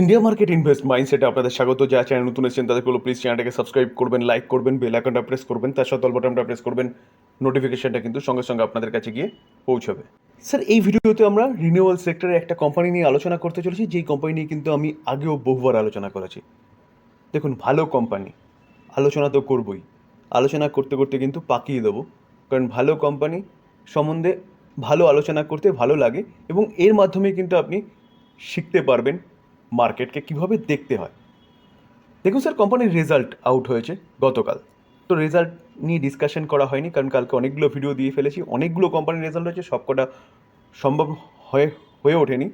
India market invest মাইন্ডসেটে আপনাদের স্বাগত। যা চ্যানেল নতুন এসেছেন তাদের প্লিজ চ্যানেলটাকে সাবস্ক্রাইব করবেন লাইক করবেন বেল আইকনটা প্রেস করবেন, তার সাথে বাটনটা প্রেস করবেন নোটিফিকেশনটা কিন্তু সঙ্গে সঙ্গে আপনাদের কাছে গিয়ে পৌঁছাবে। স্যার এই ভিডিওতে আমরা রিনিউয়াল সেক্টরের একটা কোম্পানি নিয়ে আলোচনা করতে চলেছি, যেই কোম্পানি নিয়ে কিন্তু আমি আগেও বহুবার আলোচনা করেছি। দেখুন, ভালো কোম্পানি আলোচনা তো করবই। আলোচনা করতে করতে কিন্তু পাকিয়ে দেবো। কারণ ভালো কোম্পানি সম্বন্ধে ভালো আলোচনা করতে ভালো লাগে এবং এর মাধ্যমে কিন্তু আপনি শিখতে পারবেন মার্কেটকে কীভাবে দেখতে হয়? দেখুন স্যার, কোম্পানির রেজাল্ট আউট হয়েছে গতকাল। তো রেজাল্ট নিয়ে ডিসকাশন করা হয়নি, কারণ কালকে অনেকগুলো ভিডিও দিয়ে ফেলেছি, অনেকগুলো কোম্পানির রেজাল্ট হয়েছে, সবকটা সম্ভব হয়ে হয়ে ওঠেনি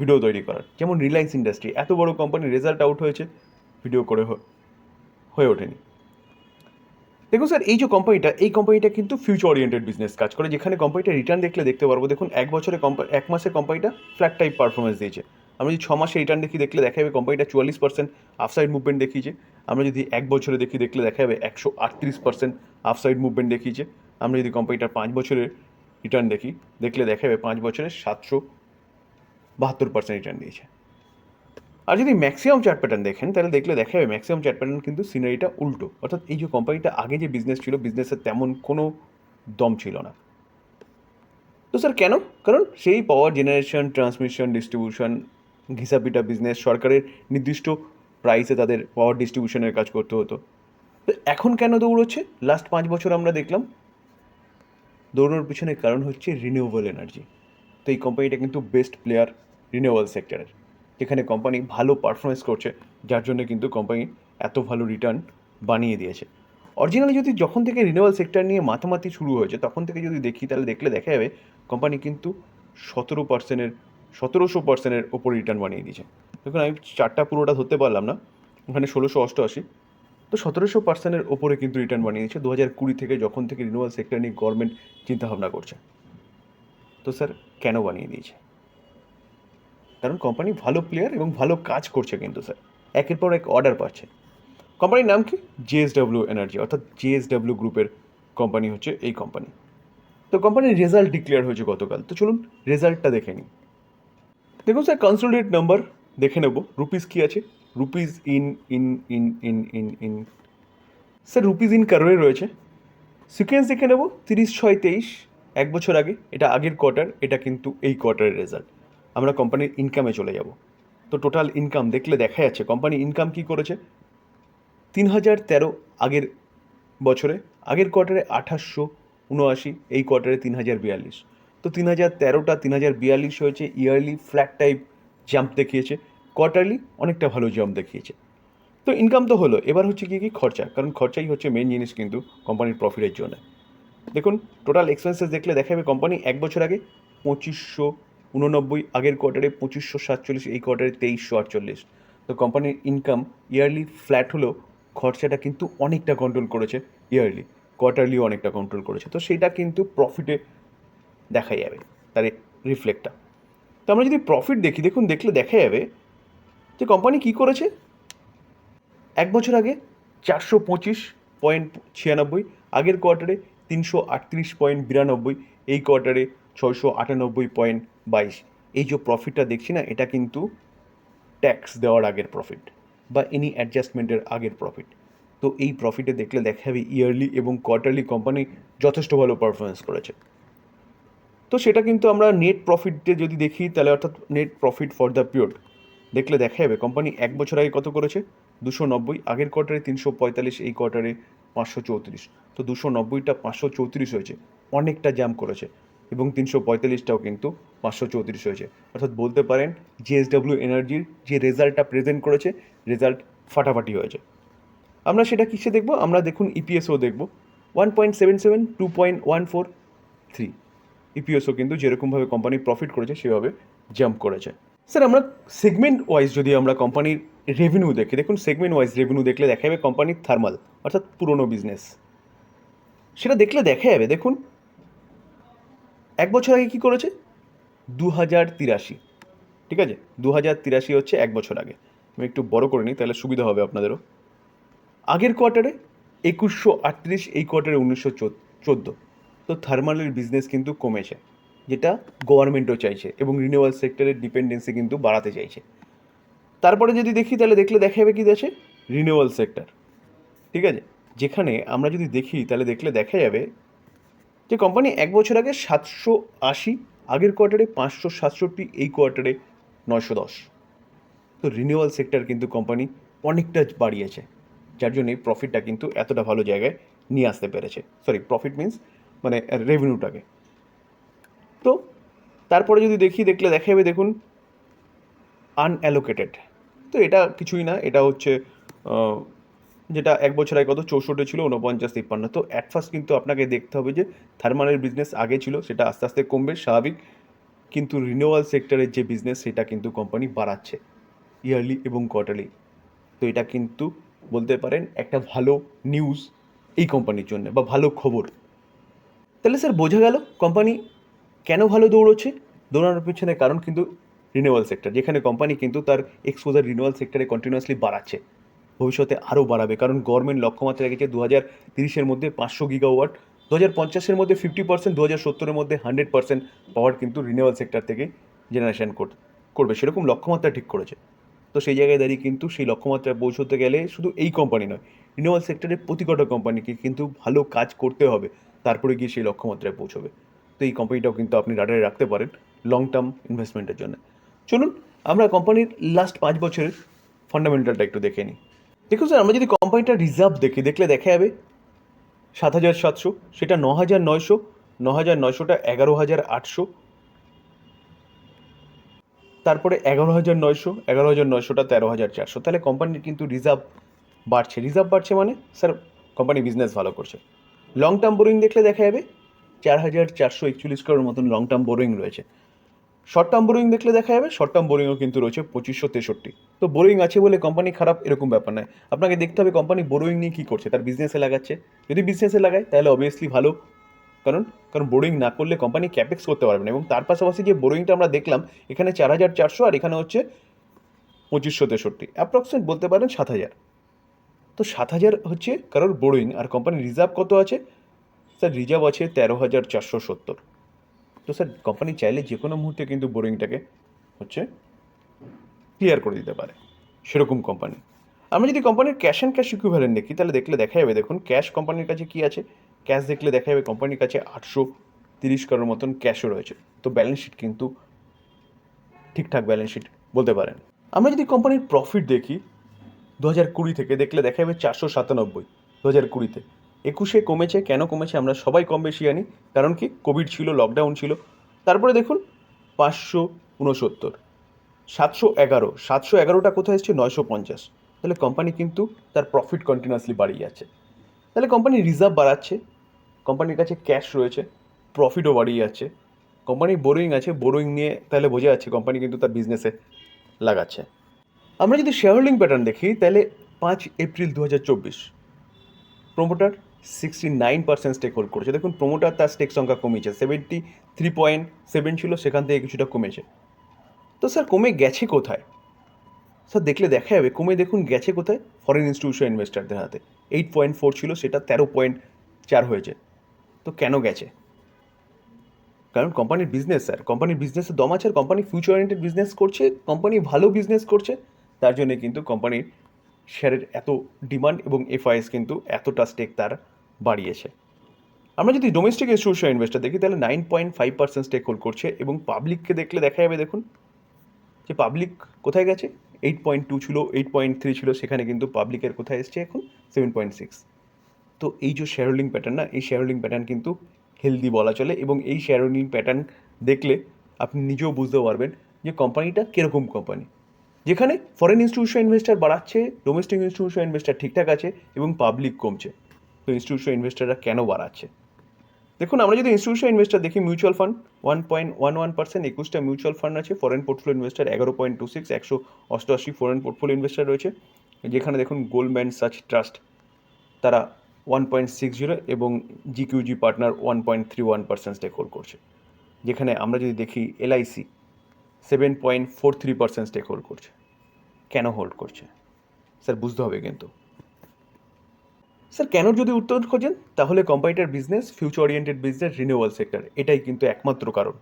ভিডিও তৈরি করার। যেমন রিলায়েন্স ইন্ডাস্ট্রি এত বড় কোম্পানির রেজাল্ট আউট হয়েছে ভিডিও করে হয়ে ওঠেনি। দেখুন স্যার, এই যে কোম্পানিটা, এই কোম্পানিটা কিন্তু ফিউচার ওরিয়েন্টেড বিজনেস কাজ করে, যেখানে কোম্পানিটা রিটার্ন দেখলে দেখতে পারব। দেখুন, এক বছরে কোম্পানি এক মাসে কোম্পানিটা ফ্ল্যাট টাইপ পারফরমেন্স দিয়েছে। আমরা যদি ছ মাসে রিটার্ন দেখি, দেখলে দেখা যাবে কোম্পানিটা চুয়াল্লিশ পার্সেন্ট আফসাইড মুভমেন্ট দেখিয়েছে। আমরা যদি এক বছরে দেখি, দেখলে দেখা যাবে একশো আটত্রিশ পার্সেন্ট আফসাইড মুভমেন্ট দেখিয়েছে। আমরা যদি কোম্পানিটার পাঁচ বছরের রিটার্ন দেখি, দেখলে দেখা যাবে পাঁচ বছরে সাতশো বাহাত্তর পার্সেন্ট রিটার্ন দিয়েছে। আর যদি ম্যাক্সিমাম চার্ট প্যাটার্ন দেখেন, তাহলে দেখলে দেখা যাবে ম্যাক্সিমাম চার্ট প্যাটার্ন কিন্তু সিনারিটা উল্টো। অর্থাৎ এই যে কোম্পানিটা আগে যে বিজনেস ছিল বিজনেসের তেমন কোনো দম ছিল না। তো স্যার কেন? কারণ সেই পাওয়ার জেনারেশন ট্রান্সমিশন ডিস্ট্রিবিউশন ঘিসাপিটা বিজনেস সরকারের নির্দিষ্ট প্রাইসে তাদের পাওয়ার ডিস্ট্রিবিউশনের কাজ করতে হতো। তো এখন কেন দৌড়চ্ছে? লাস্ট পাঁচ বছর আমরা দেখলাম, দৌড়ানোর পিছনে কারণ হচ্ছে রিনিউয়েবল এনার্জি তো এই কোম্পানিটা কিন্তু বেস্ট প্লেয়ার রিনিউয়েবল সেক্টরের যেখানে কোম্পানি ভালো পারফরমেন্স করছে, যার জন্য কিন্তু কোম্পানি এত ভালো রিটার্ন বানিয়ে দিয়েছে। অরিজিনালি যদি যখন থেকে রিনিউয়াল সেক্টর নিয়ে মাথামাতি শুরু হয়েছে, তখন থেকে যদি দেখি, তাহলে দেখলে দেখা যাবে কোম্পানি কিন্তু সতেরো পার্সেন্টের সতেরোশো পার্সেন্টের ওপর রিটার্ন বানিয়ে দিয়েছে। দেখুন, আমি চারটা পুরোটা ধরতে পারলাম না ওখানে ষোলোশো অষ্টআশি। তো সতেরোশো পার্সেন্টের ওপরে কিন্তু রিটার্ন বানিয়ে দিয়েছে। দু হাজার কুড়ি থেকে যখন থেকে রিনিউয়াল সেক্টর নিয়ে গভর্নমেন্ট চিন্তাভাবনা করছে। তো স্যার কেন বানিয়ে দিয়েছে? কারণ কোম্পানি ভালো প্লেয়ার এবং ভালো কাজ করছে কিন্তু স্যার একের পর এক অর্ডার পাচ্ছে। কোম্পানির নাম কি? জেএসডব্লিউ এনার্জি অর্থাৎ জেএসডব্লিউ গ্রুপের কোম্পানি হচ্ছে এই কোম্পানি তো কোম্পানির রেজাল্ট ডিক্লেয়ার হয়েছে গতকাল। তো চলুন রেজাল্টটা দেখে নিই। দেখুন স্যার কনসোলিডেট নাম্বার দেখে নেব। রুপিস কি আছে? Rupees in in in in in in sir rupees in কারোরে রয়েছে। সিকোয়েন্স দেখে নেব, তিরিশ, ছয়, তেইশ, এক বছর আগে। এটা আগের কোয়ার্টার এটা কিন্তু এই কোয়ার্টারের রেজাল্ট আমরা কোম্পানির ইনকামে চলে যাব। তো টোটাল ইনকাম দেখলে দেখা যাচ্ছে কোম্পানি ইনকাম কি করেছে? তিন হাজার তেরো আগের বছরে। আগের কোয়ার্টারে আঠাশশো উনআশি, এই কোয়ার্টারে তিন হাজার বিয়াল্লিশ। তো তিন হাজার তেরোটা তিন হাজার বিয়াল্লিশ হয়েছে ইয়ারলি ফ্ল্যাট টাইপ জাম্প দেখিয়েছে কোয়ার্টারলি অনেকটা ভালো জাম্প দেখিয়েছে। তো ইনকাম তো হলো, এবার হচ্ছে কি কি খরচা, কারণ খরচাই হচ্ছে মেন জিনিস কিন্তু কোম্পানির প্রফিটের জন্য। দেখুন টোটাল এক্সপেন্সেস দেখলে দেখা যাবে কোম্পানি এক বছর আগে পঁচিশশো উননব্বই, আগের কোয়ার্টারে পঁচিশশো সাতচল্লিশ, এই কোয়ার্টারে তেইশশো আটচল্লিশ। তো কোম্পানির ইনকাম ইয়ারলি ফ্ল্যাট হলেও খরচাটা কিন্তু অনেকটা কন্ট্রোল করেছে ইয়ারলি কোয়ার্টারলিও অনেকটা কন্ট্রোল করেছে। তো সেটা কিন্তু প্রফিটে দেখা যাবে, তার রিফ্লেক্টটা তো আমরা যদি প্রফিট দেখি, দেখুন, দেখলে দেখা যাবে যে কোম্পানি কী করেছে? এক বছর আগে চারশো পঁচিশ পয়েন্ট ছিয়ানব্বই, আগের কোয়ার্টারে তিনশো আটত্রিশ পয়েন্ট বিরানব্বই, এই কোয়ার্টারে ছয়শো আটানব্বই পয়েন্ট বাইশ। এই যে প্রফিটটা দেখছি না, এটা কিন্তু ট্যাক্স দেওয়ার আগের প্রফিট বা এনি অ্যাডজাস্টমেন্টের আগের প্রফিট তো এই প্রফিটে দেখলে দেখা যাবে ইয়ারলি এবং কোয়ার্টারলি কোম্পানি যথেষ্ট ভালো পারফরমেন্স করেছে। তো সেটা কিন্তু আমরা নেট প্রফিটে যদি দেখি, তাহলে অর্থাৎ net profit for the period দেখলে দেখা যাবে কোম্পানি এক বছর আগে কত করেছে? দুশো নব্বই, আগের কোয়ার্টারে তিনশো পঁয়তাল্লিশ, এই কোয়ার্টারে পাঁচশো চৌত্রিশ। তো দুশো নব্বইটা পাঁচশো চৌত্রিশ হয়েছে, অনেকটা জ্যাম করেছে। এবং তিনশো পঁয়তাল্লিশটাও কিন্তু পাঁচশো চৌত্রিশ হয়েছে। অর্থাৎ বলতে পারেন জিএসডব্লিউ এনার্জির যে রেজাল্টটা প্রেজেন্ট করেছে রেজাল্ট ফাটাফাটি হয়েছে। আমরা সেটা কিসে দেখব? আমরা দেখুন ইপিএসও দেখব। One point seven seven two point one four three ইপিএসও কিন্তু যেরকমভাবে কোম্পানি প্রফিট করেছে, সেভাবে জাম্প করেছে। স্যার আমরা সেগমেন্ট ওয়াইজ যদি আমরা কোম্পানির রেভিনিউ দেখি, দেখুন সেগমেন্ট ওয়াইজ রেভিনিউ দেখলে দেখা যাবে কোম্পানির থার্মাল অর্থাৎ পুরনো বিজনেস সেটা দেখলে দেখা যাবে, দেখুন, এক বছর আগে কী করেছে? দু হাজার তিরাশি। ঠিক আছে? দু হাজার তিরাশি হচ্ছে এক বছর আগে। আমি একটু বড় করে নিই, তাহলে সুবিধা হবে আপনাদেরও। আগের কোয়ার্টারে একুশশো আটত্রিশ, এই কোয়ার্টারে উনিশশো চোদ্দ। তো থার্মালের বিজনেস কিন্তু কমেছে, যেটা গভর্নমেন্টও চাইছে এবং রিনিউয়াল সেক্টরের ডিপেন্ডেন্সি কিন্তু বাড়াতে চাইছে। তারপরে যদি দেখি, তাহলে দেখলে দেখা যাবে কি আছে? রিনিউয়াল সেক্টর ঠিক আছে? যেখানে আমরা যদি দেখি, তাহলে দেখলে দেখা যাবে যে কোম্পানি এক বছর আগে সাতশো আশি, আগের কোয়ার্টারে পাঁচশো সাতষট্টি, এই কোয়ার্টারে নয়শো দশ। তো রিনিউয়াল সেক্টর কিন্তু কোম্পানি অনেকটা বাড়িয়েছে, যার জন্য প্রফিটটা কিন্তু এতটা ভালো জায়গায় নিয়ে আসতে পেরেছে। সরি প্রফিট মিন্স মানে রেভিনিউটাকে তো, তারপরে যদি দেখি, দেখলে দেখা যাবে দেখুন আনঅ্যালোকেটেড তো এটা কিছুই না, এটা হচ্ছে যেটা এক বছর আগে কত, চৌষট্টি ছিল উনপঞ্চাশ তিপ্পান্ন। তো অ্যাট ফার্স্ট কিন্তু আপনাকে দেখতে হবে যে থার্মালের বিজনেস আগে ছিল, সেটা আস্তে আস্তে কমবে, স্বাভাবিক। কিন্তু রিনিউয়াল সেক্টরের যে বিজনেস সেটা কিন্তু কোম্পানি বাড়াচ্ছে ইয়ারলি এবং কোয়ার্টারলি তো এটা কিন্তু বলতে পারেন একটা ভালো নিউজ এই কোম্পানির জন্য, বা ভালো খবর। তাহলে স্যার বোঝা গেল কোম্পানি কেন ভালো দৌড়চ্ছে? দৌড়ানোর পেছনে কারণ কিন্তু রিনিউয়াল সেক্টর যেখানে কোম্পানি কিন্তু তার এক্সপোজার রিনিউয়াল সেক্টরে কন্টিনিউয়াসলি বাড়াচ্ছে। ভবিষ্যতে আরও বাড়াবে, কারণ গভর্নমেন্ট লক্ষ্যমাত্রা রেখেছে দু হাজার তিরিশের মধ্যে পাঁচশো গিগাওয়াট দু হাজার পঞ্চাশের মধ্যে ফিফটি পার্সেন্ট দু হাজার সত্তরের মধ্যে হান্ড্রেড পার্সেন্ট পাওয়ার কিন্তু রিনিউয়াল সেক্টর থেকে জেনারেশন করবে। সেরকম লক্ষ্যমাত্রা ঠিক করেছে। তো সেই জায়গায় দাঁড়িয়ে কিন্তু সেই লক্ষ্যমাত্রায় পৌঁছতে গেলে শুধু এই কোম্পানি নয় রিনিউয়াল সেক্টরের প্রতি কটা কোম্পানিকে কিন্তু ভালো কাজ করতে হবে। তারপরে গিয়ে সেই লক্ষ্যমাত্রায় পৌঁছবে। তো এই কোম্পানিটাও কিন্তু আপনি রাডারে রাখতে পারেন লং টার্ম ইনভেস্টমেন্টের জন্য। চলুন, আমরা কোম্পানির লাস্ট পাঁচ বছরের ফান্ডামেন্টালটা একটু দেখে নিই। দেখুন স্যার আমরা যদি কোম্পানিটা রিজার্ভ দেখি, দেখলে দেখা যাবে সাত হাজার সাতশো, সেটা ন হাজার নয়শো ন হাজার নয়শোটা এগারো হাজার আটশো, তারপরে এগারো হাজার নয়শো, এগারো হাজার নয়শোটা তেরো হাজার চারশো। তাহলে কোম্পানির কিন্তু রিজার্ভ বাড়ছে। রিজার্ভ বাড়ছে মানে স্যার কোম্পানি বিজনেস ভালো করছে। লং টার্ম বোরিং দেখলে দেখা যাবে? চার হাজার চারশো একচল্লিশ করোড় মতন লং টার্ম বোরিং রয়েছে। শর্ট টার্ম বোরিং দেখলে দেখা যাবে শর্ট টার্ম বোরিংও কিন্তু রয়েছে পঁচিশশো তেষট্টি। তো বোরিং আছে বলে কোম্পানি খারাপ, এরকম ব্যাপার নয়। আপনাকে দেখতে হবে কোম্পানি বোরিং নিয়ে কী করছে, তার বিজনেসে লাগাচ্ছে। যদি বিজনেসে লাগায়, তাহলে অবভিয়াসলি ভালো। কারণ কারণ বোরিং না করলে কোম্পানি ক্যাপেক্স করতে পারবে না। এবং তার পাশাপাশি যে বোরিংটা আমরা দেখলাম, এখানে চার হাজার চারশো আর এখানে হচ্ছে পঁচিশশো তেষট্টি। অ্যাপ্রক্সিমেট বলতে পারেন সাত হাজার। তো সাত হাজার হচ্ছে কারোর বোরিং আর কোম্পানির রিজার্ভ কত আছে? স্যার রিজার্ভ আছে তেরো হাজার চারশো সত্তর। তো স্যার কোম্পানি চাইলে যে কোনো মুহূর্তে কিন্তু বোরিংটাকে হচ্ছে ক্লিয়ার করে দিতে পারে। সেরকম কোম্পানি আমরা যদি কোম্পানির ক্যাশ অ্যান্ড ক্যাশ ইকুইভ্যালেন্ট দেখি, তাহলে দেখলে দেখা যাবে, দেখুন ক্যাশ কোম্পানির কাছে কী আছে? ক্যাশ দেখলে দেখা যাবে কোম্পানির কাছে আটশো তিরিশ কারোর মতন ক্যাশও রয়েছে। তো ব্যালেন্স শিট কিন্তু ঠিকঠাক ব্যালেন্স শিট বলতে পারেন। আমরা যদি কোম্পানির প্রফিট দেখি দু হাজার কুড়ি থেকে দেখলে দেখা যাবে চারশো সাতানব্বই, দু হাজার কুড়িতে। একুশে কমেছে, কেন কমেছে আমরা সবাই কম বেশি জানি, কারণ কি কোভিড ছিল লকডাউন ছিল। তারপরে দেখুন, পাঁচশো উনসত্তর, সাতশো এগারো, সাতশো এগারোটা কোথায় এসছে? নয়শো পঞ্চাশ। তাহলে কোম্পানি কিন্তু তার প্রফিট কন্টিনিউয়াসলি বাড়িয়ে যাচ্ছে। তাহলে কোম্পানি রিজার্ভ বাড়াচ্ছে কোম্পানির কাছে ক্যাশ রয়েছে প্রফিটও বাড়িয়ে যাচ্ছে। কোম্পানির বোরোয়িং আছে বোরোয়িং নিয়ে তাহলে বোঝা যাচ্ছে কোম্পানি কিন্তু তার বিজনেসে লাগাচ্ছে। আমরা যদি শেয়ার হোল্ডিং প্যাটার্ন দেখি, তাহলে পাঁচ এপ্রিল দু হাজার চব্বিশ promoter sixty nine percent stake hold করেছে। দেখুন প্রোমোটার তার স্টেক সংখ্যা কমেছে সেভেন্টি থ্রি পয়েন্ট সেভেন ছিল, সেখান থেকে কিছুটা কমেছে। তো স্যার, কমে গেছে কোথায়? স্যার, দেখলে দেখা যাবে, কমে দেখুন গেছে কোথায়? ফরেন ইনস্টিটিউশন ইনভেস্টারদের হাতে। এইট পয়েন্ট ফোর ছিল, সেটা তেরো পয়েন্ট চার হয়েছে। তো কেন গেছে? কারণ কোম্পানির বিজনেস স্যার। কোম্পানির বিজনেসে দম আছে আর কোম্পানি ফিউচার ওরিয়েন্টেড বিজনেস করছে কোম্পানি ভালো বিজনেস করছে। তার জন্য কিন্তু কোম্পানির শেয়ারের এত ডিমান্ড এবং এফআইএস কিন্তু এতটা স্টেক তার বাড়িয়েছে। আমরা যদি ডোমেস্টিক ইনস্টিটিউশন ইনভেস্টার দেখি, তাহলে nine point five percent stake hold করছে এবং পাবলিককে দেখলে দেখা যাবে দেখুন, যে পাবলিক কোথায় গেছে? এইট পয়েন্ট টু ছিল এইট পয়েন্ট থ্রি ছিল, সেখানে কিন্তু পাবলিকের কোথায় এসছে এখন? সেভেন পয়েন্ট সিক্স তো এই যে শেয়ার হোল্ডিং প্যাটার্ন না, এই শেয়ার হোল্ডিং প্যাটার্ন কিন্তু হেলদি বলা চলে এবং এই শেয়ার হোল্ডিং প্যাটার্ন দেখলে আপনি নিজেও বুঝতে পারবেন যে কোম্পানিটা কীরকম কোম্পানি যেখানে ফরেন ইনস্টিটিউশন ইনভেস্টার বাড়াচ্ছে ডোমেস্টিক ইনস্টিটিউশন ইনভেস্টার ঠিকঠাক আছে এবং পাবলিক কমছে। তো ইনস্টিটিউশন ইনভেস্টাররা কেন বাড়াচ্ছে? দেখুন, আমরা যদি ইনস্টিটিউশন ইনভেস্টার দেখি mutual fund one point one one percent একুশটা মিউচুয়াল ফান্ড আছে ফরেন পোর্টফোলিও ইনভেস্টার এগারো পয়েন্ট টু সিক্স একশো অষ্টআশি ফরেন পোর্টফোলিও ইনভেস্টার রয়েছে। যেখানে দেখুন গোল্ডম্যান সাচ ট্রাস্ট তারা ওয়ান পয়েন্ট সিক্স জিরো এবং GQG partner one point three one percent stake hold করছে। যেখানে আমরা যদি দেখি LIC seven point four three percent stake hold করছে। কেন হোল্ড করছে? স্যার, বুঝতে হবে কিন্তু। স্যার, কেন যদি উত্তর খোঁজেন, তাহলে কোম্পানিটার business future oriented business renewal sector এটাই কিন্তু একমাত্র কারণ,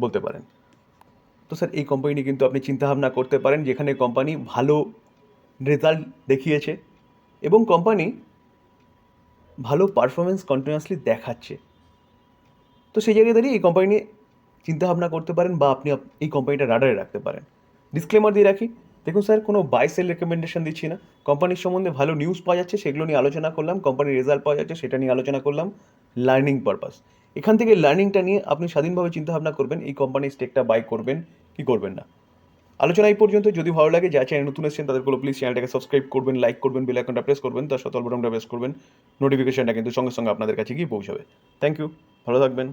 বলতে পারেন। তো স্যার, এই কোম্পানি কিন্তু আপনি চিন্তাভাবনা করতে পারেন, যেখানে কোম্পানি ভালো রেজাল্ট দেখিয়েছে এবং কোম্পানি ভালো পারফরমেন্স কন্টিনিউয়াসলি দেখাচ্ছে। তো সেই জায়গায় দাঁড়িয়ে এই কোম্পানি চিন্তাভাবনা করতে পারেন বা আপনি এই কোম্পানিটা রাডারে রাখতে পারেন। ডিসক্লেমার দিয়ে রাখি, দেখুন স্যার, কোনো বাই সেল রেকমেন্ডেশন দিচ্ছি না। কোম্পানির সম্বন্ধে ভালো নিউজ পাওয়া যাচ্ছে, সেগুলো নিয়ে আলোচনা করলাম কোম্পানির রেজাল্ট পাওয়া যাচ্ছে, সেটা নিয়ে আলোচনা করলাম লার্নিং পারপাস এখান থেকে লার্নিংটা নিয়ে আপনি স্বাধীনভাবে চিন্তাভাবনা করবেন, এই কোম্পানির স্টেকটা বাই করবেন কি করবেন না। আলোচনা এই পর্যন্ত, যদি ভালো লাগে যা চ্যানেল নতুন এসেছেন তাদেরগুলো প্লিজ চ্যানেলটাকে সাবস্ক্রাইব করবেন লাইক করবেন বেল আইকনটা প্রেস করবেন, তার সাথে বটনটা প্রেস করবেন নোটিফিকেশনটা কিন্তু সঙ্গে সঙ্গে আপনাদের কাছে গিয়ে পৌঁছাবে। থ্যাংক ইউ ভালো থাকবেন।